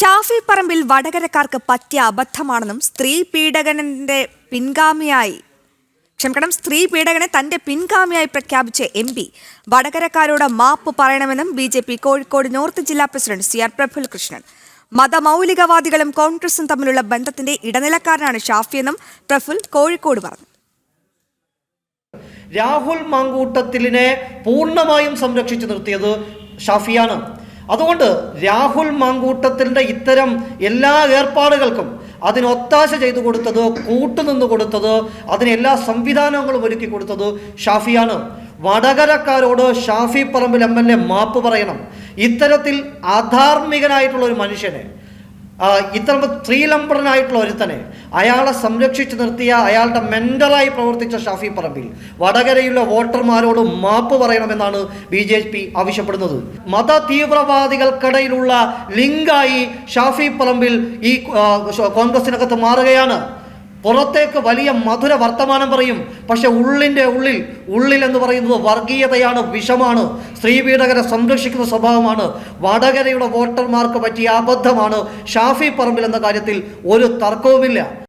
ഷാഫി പറമ്പിൽ വടകരക്കാർക്ക് പറ്റിയ അബദ്ധമാണെന്നും സ്ത്രീ പീഡകന്റെ പിൻഗാമിയായി ക്ഷമിക്കണം സ്ത്രീ പീഡകനെ തന്റെ പിൻഗാമിയായി പ്രഖ്യാപിച്ച എം പി. വടകരക്കാരോട് മാപ്പ് പറയണമെന്നും B J P Kozhikode north ജില്ലാ president C R Praful Krishnan മതമൗലികവാദികളും കോൺഗ്രസും തമ്മിലുള്ള ബന്ധത്തിന്റെ ഇടനിലക്കാരനാണ് ഷാഫിയെന്നും പ്രഫുൽ കോഴിക്കോട് പറഞ്ഞു. രാഹുൽ മാങ്കൂട്ടത്തിലിനെ പൂർണമായും സംരക്ഷിച്ചു നിർത്തിയത് ഷാഫിയാണ്. അതുകൊണ്ട് രാഹുൽ മാങ്കൂട്ടത്തിന്റെ ഇത്തരം എല്ലാ ഏർപ്പാടുകൾക്കും അതിന് ഒത്താശ ചെയ്തു കൊടുത്തത് കൂട്ടുനിന്ന് കൊടുത്തത് അതിന് എല്ലാ സംവിധാനങ്ങളും ഒരുക്കി കൊടുത്തത് ഷാഫിയാണ്. വടകരക്കാരോട് Shafi Parambil M L A മാപ്പ് പറയണം. ഇത്തരത്തിൽ അധാർമികനായിട്ടുള്ള ഒരു മനുഷ്യനെ ഇത്തരം സ്ത്രീലംബടനായിട്ടുള്ള ഒരുത്തനെ അയാളെ സംരക്ഷിച്ചു നിർത്തിയ അയാളുടെ മെന്ററായി പ്രവർത്തിച്ച ഷാഫി പറമ്പിൽ. വടകരയിലെ വോട്ടർമാരോട് മാപ്പ് പറയണമെന്നാണ് ബി ജെ പി ആവശ്യപ്പെടുന്നത്. മത തീവ്രവാദികൾക്കിടയിലുള്ള ലിങ്കായി ഷാഫി പറമ്പിൽ ഈ കോൺഗ്രസിനകത്ത് മാറുകയാണ്. പുറത്തേക്ക് വലിയ മധുര വർത്തമാനം പറയും. പക്ഷെ ഉള്ളിന്റെ ഉള്ളിൽ ഉള്ളിൽ എന്ന് പറയുന്നത് വർഗീയതയാണ് വിഷമാണ്. സ്ത്രീപീഡകരെ സംരക്ഷിക്കുന്ന സ്വഭാവമാണ്. വടകരയുടെ വോട്ടർമാർക്ക് പറ്റിയ അബദ്ധമാണ് ഷാഫി പറമ്പിൽ എന്ന കാര്യത്തിൽ ഒരു തർക്കവുമില്ല.